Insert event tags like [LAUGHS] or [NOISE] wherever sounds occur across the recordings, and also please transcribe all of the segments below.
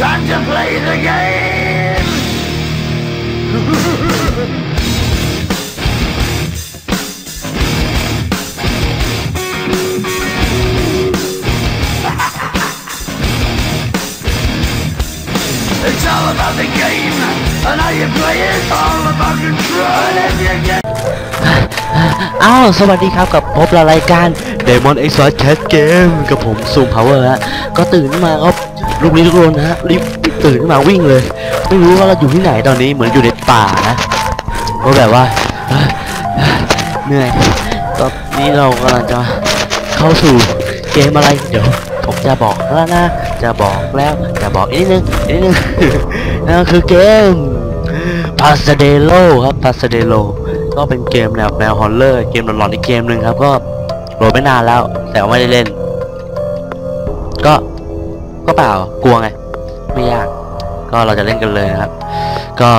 Time to play the game! [LAUGHS] It's all about the game and how you play it. All about control. And if you get [LAUGHS] อ้าวสวัสดีครับกับพบเรารายการ Demon X Sword Cat Game กับผมซูมพาวเวอร์ฮะก็ตื่นขึ้นมาก็ ลูกนี้ทุกคนนะฮะรีบตื่นขึ้นมาวิ่งเลย ไม่รู้ว่าเราอยู่ที่ไหนตอนนี้เหมือนอยู่ในป่านะก็แบบว่าเหนื่อยตอนนี้เรากำลังจะเข้าสู่เกมอะไรเดี๋ยวผมจะบอกแล้วนะ จะบอกแล้วจะบอกอีกนิดนึงอีกนิดนึงนั่นคือเกม p a s a d e l o ครับ p a s a d e l o ก็เป็นเกมแนวแนวฮอลเลอร์เกมหลอนๆอีกเกมหนึ่งครับก็โหลดไม่นานแล้ว แต่ไม่ได้เล่น ก็ ก็เปล่ากลัวไง ไม่ยาก ก็เราจะเล่นกันเลยนะครับ ก็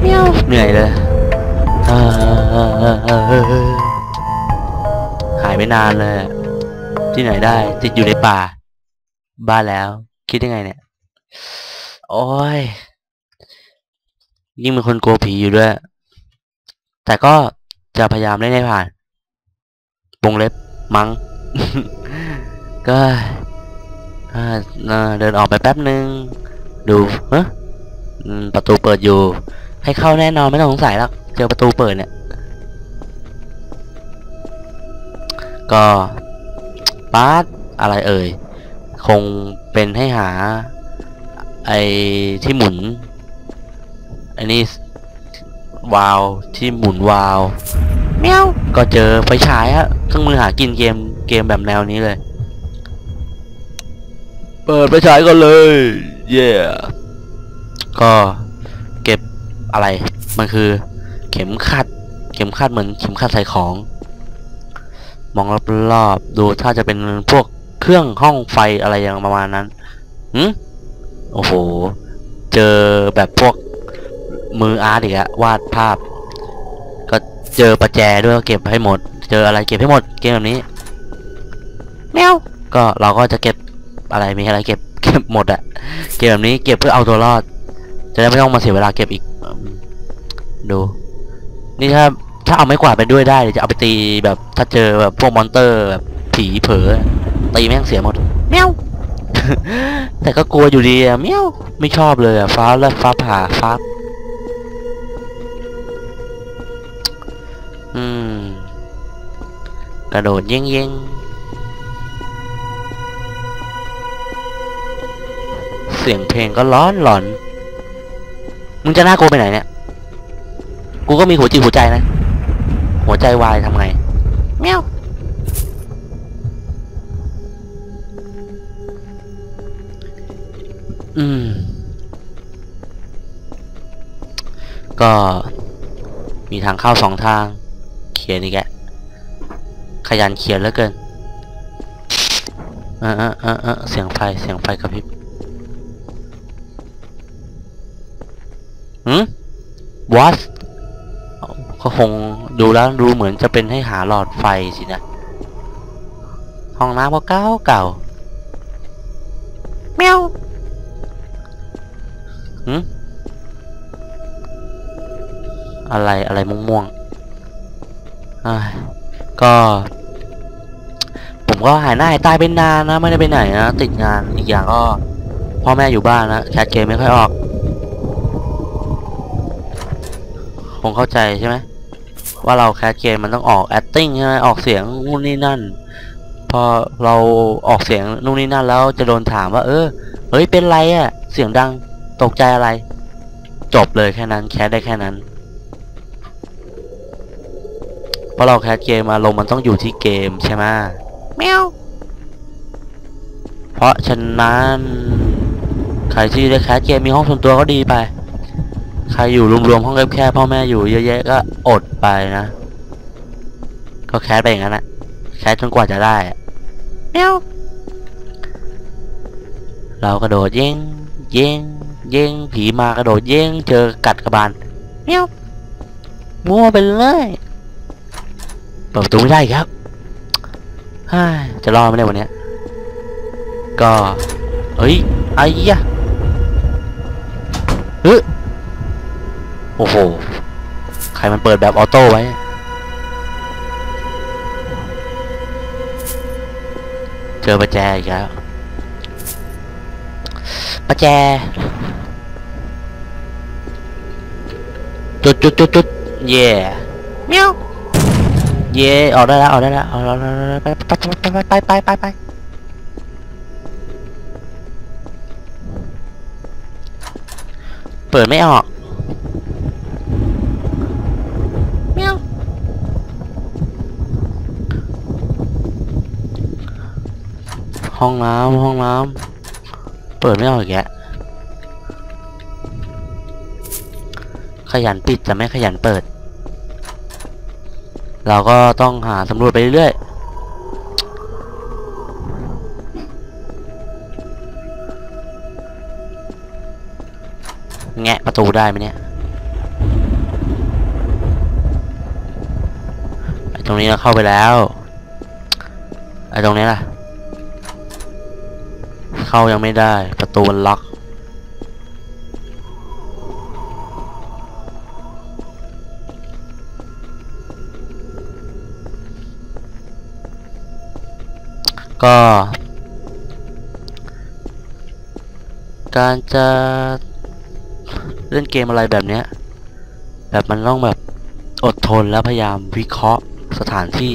เมียวเหนื่อยเลยเออหายไปนานเลย ที่ไหนได้ติดอยู่ในป่า บ้านแล้ว คิดยังไงเนี่ย โอ้ย ยิ่งเป็นคนกลัวผีอยู่ด้วย แต่ก็จะพยายามเล่นให้ผ่านวงเล็บมัง้งก็อ่าอ่า เดินออกไปแป๊บนึง ดูฮะอืมประตูเปิดอยู่ ให้เข้าแน่นอนไม่ต้องสงสัยแล้ว เจอประตูเปิดเนี่ย ก็ปาร์ตอะไรเอ่ย คงเป็นให้หา ไอ้ที่หมุนอันนี้วาวที่หมุนวาวเมียวก็เจอไฟฉายฮะเครื่องมือหากินเกมเกมแบบแนวนี้เลย เปิดไฟฉายก่อนเลย เย่ก็เก็บอะไร มันคือ เข็มขัด เข็มขัดเหมือนเข็มขัดใส่ของ มองรอบๆดูถ้าจะเป็นพวกเครื่องห้องไฟอะไรอย่างประมาณนั้นหืมโอ้โห เจอแบบพวกมืออาร์ตอีกอะวาดภาพ ก็เจอประแจด้วยก็เก็บให้หมด เจออะไรเก็บให้หมด เกมแบบนี้ แมว ก็เราก็จะเก็บ อะไรมีอะไรเก็บเก็บหมดอะเกมแบบนี้เก็บเพื่อเอาตัวรอด จะได้ไม่ต้องมาเสียเวลาเก็บอีกอืมดู นี่ถ้าถ้าเอาไม้กวาดไปด้วยได้เดี๋ยวจะเอาไปตีแบบถ้าเจอแบบพวกมอนเตอร์แบบผีเผลอตีแม่งเสียหมดแมวแต่ก็กลัวอยู่ดีอะเมียวไม่ชอบเลยอะฟ้าและฟ้าผ่าฟ้าอืมกระโดดเย่งเเสียงเพลงก็ร้อนหลอน มึงจะน่ากลัวไปไหนเนี่ย กูก็มีหัวจิตหัวใจนะ หัวใจวายทำไงเมียวอืม ก็ มีทางเข้าสองทาง เขียนอีกแกขยันเขียนเหลือเกินออเออเออเออเสียงไฟ เสียงไฟกระพริบ หืม what เขาคงดูแล้วดูเหมือนจะเป็นให้หาหลอดไฟสินะ ห้องน้ำก็เก่าเก่าแมวหืมอะไรอะไรม่วงๆอ่าก็ ผมก็หายหน้าหายตาไปนานนะ ไม่ได้ไปไหนนะ ติดงานอีกอย่างก็พ่อแม่อยู่บ้านนะแคทเกมไม่ค่อยออก คงเข้าใจใช่ไหมว่าเราแคสเกมมันต้องออก acting ใช่ไหมออกเสียงนู่นนี่นั่น พอเราออกเสียงนู่นนี่นั่นแล้วจะโดนถามว่า เออเฮ้ยเป็นไรอะ่ะเสียงดังตกใจอะไร จบเลยแค่นั้นแคสได้แค่นั้นเพราะเราแคสเกมอารมณ์มันต้องอยู่ที่เกมใช่ไหมแมวเพราะฉะนั้นใครที่ได้แคสเกมมีห้องส่วนตัวก็ดีไป ใครอยู่รวมๆห้องแคบๆพ่อแม่อยู่เยอะแยะก็อดไปนะ ก็แคสไปอย่างนั้นแหละแคสจนกว่าจะได้อะแมวเรากระโดดเย่งเย่งเย่งผีมากระโดดเย่งเจอกัดกระบาลแมวมัวไปเลยเปิดประตูไม่ได้อีกครับฮ่าจะรอดไหมเนี่ได้วันเนี้ยก็เฮ้ยไอ้ยะเฮ้ยโอ้โห ใครมันเปิดแบบออโต้ไว้ เจอประแจอีกแล้ว ประแจ จุดจุดจุดจุดเย่เมียวเย่ออกได้แล้ว ออกได้แล้วออกได้แล้วไปไปไปไปไปไปไปเปิดไม่ออกเมียว ห้องน้ำห้องน้ำเปิดไม่ออกอีกแกขยันปิดแต่ไม่ขยันเปิด เราก็ต้องหาสำรวจไปเรื่อยแงะประตูได้ไหมเนี่ยไอตรงนี้เราเข้าไปแล้วไอตรงนี้ล่ะ เข้ายังไม่ได้ ประตูมันล็อก ก็ การจะเล่นเกมอะไรแบบเนี้ย แบบมันต้องแบบอดทนแล้วพยายามวิเคราะห์สถานที่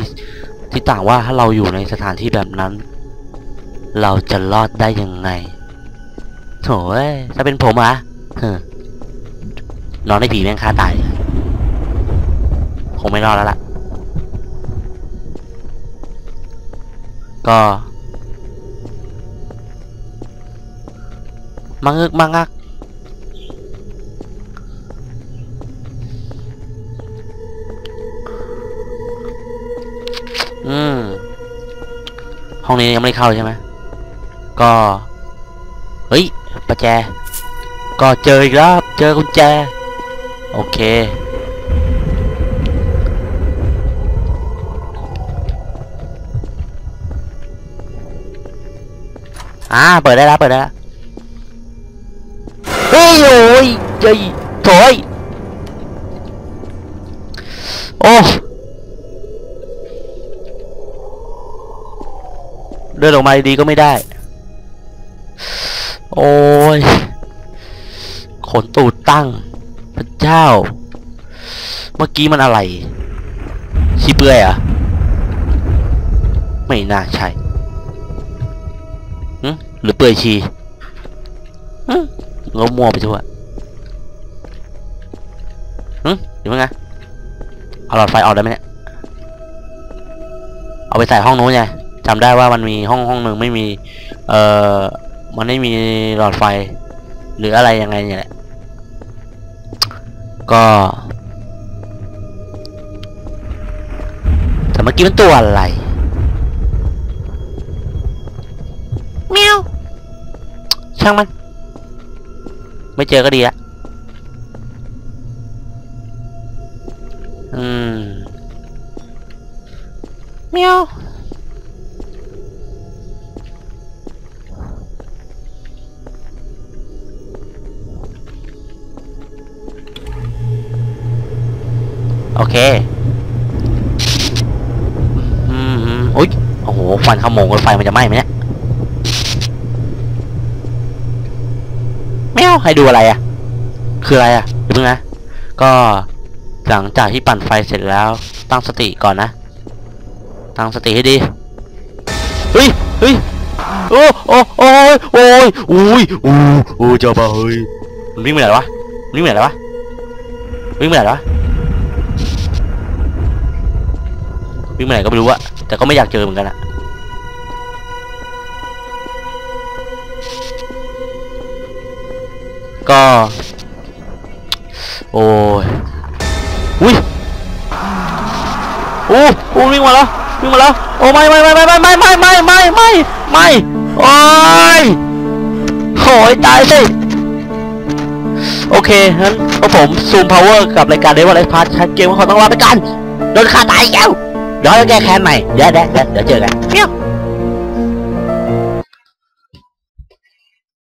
ที่ต่างว่าถ้าเราอยู่ในสถานที่แบบนั้น เราจะรอดได้ยังไงโถ่ถ้าเป็นผมอะนอนในผีแม่งฆ่าตาย คงไม่รอดแล้วล่ะ ก็มังึกมังงักอืม ห้องนี้ยังไม่ได้เข้าใช่ไหม ก็ เฮ้ยประแจ ก็เจออีกแล้วครับเจอกุญแจ โอเค อ่า เปิดได้แล้ว เปิดได้แล้วเฮ้ยโอ้ยเจยโถยโอ้เดินออกมาดีก็ไม่ได้ โอ้ย ขนตูดตั้ง พระเจ้า เมื่อกี้มันอะไรชีเปื่อยอะไม่น่าใช่หหรือเปื่อยชีหึงบมัวไปทั่วหึเดี๋ยวไงเอาหลอดไฟออกได้ไหมเนี่ย เอาไปใส่ห้องนู้นไงจำได้ว่ามันมีห้องห้องหนึ่งไม่มี เอ่อ มันไม่มีหลอดไฟ หรืออะไรยังไงเนี่ยแหละก็ แต่เมื่อกี้มันตัวอะไรเมียวช่างมัน ไม่เจอก็ดีละ โอเคอืมอืมโอ๊ยโอ้โหควันขโมงรถไฟมันจะไหม้ไหมเนี่ยแมวให้ดูอะไรอะ่ะ คืออะไรอะ่ะดี๋ยวเพิ่งนะ ก็หลังจากที่ปั่นไฟเสร็จแล้ว ตั้งสติก่อนนะ ตั้งสติให้ดีเฮ้ยเฮ้ยโอ้โอ้โอ้ยโอ้ยโอ้ยโอ้โอ้เจ้าบ้าเฮ้ยมันวิ่งไปไหนวะมันวิ่งไปไหนวะวิ่งไปไหนวะ วิ่งไปไหนก็ไม่รู้อะแต่ก็ไม่อยากเจอเหมือนกันอะก็ โอ้ยอุ้ยโอ้โอ้วิ่งมาแล้ววิ่งมาแล้วโอ้ไม่ไม่ไม่ไม่ไม่ไม่ไม่ไม่ไม่ไม่ไม่โอ้ยโหยตายสิโอเคงั้นพวกผมซูมพาวเวอร์กับรายการเดวอลเลสพาร์ทชัดเกมว่าเขาต้องลาไปกันโดนฆ่าตายอีกแล้ว Rồi ok khai này Dạ đã, đã, đã chưa cả Miêu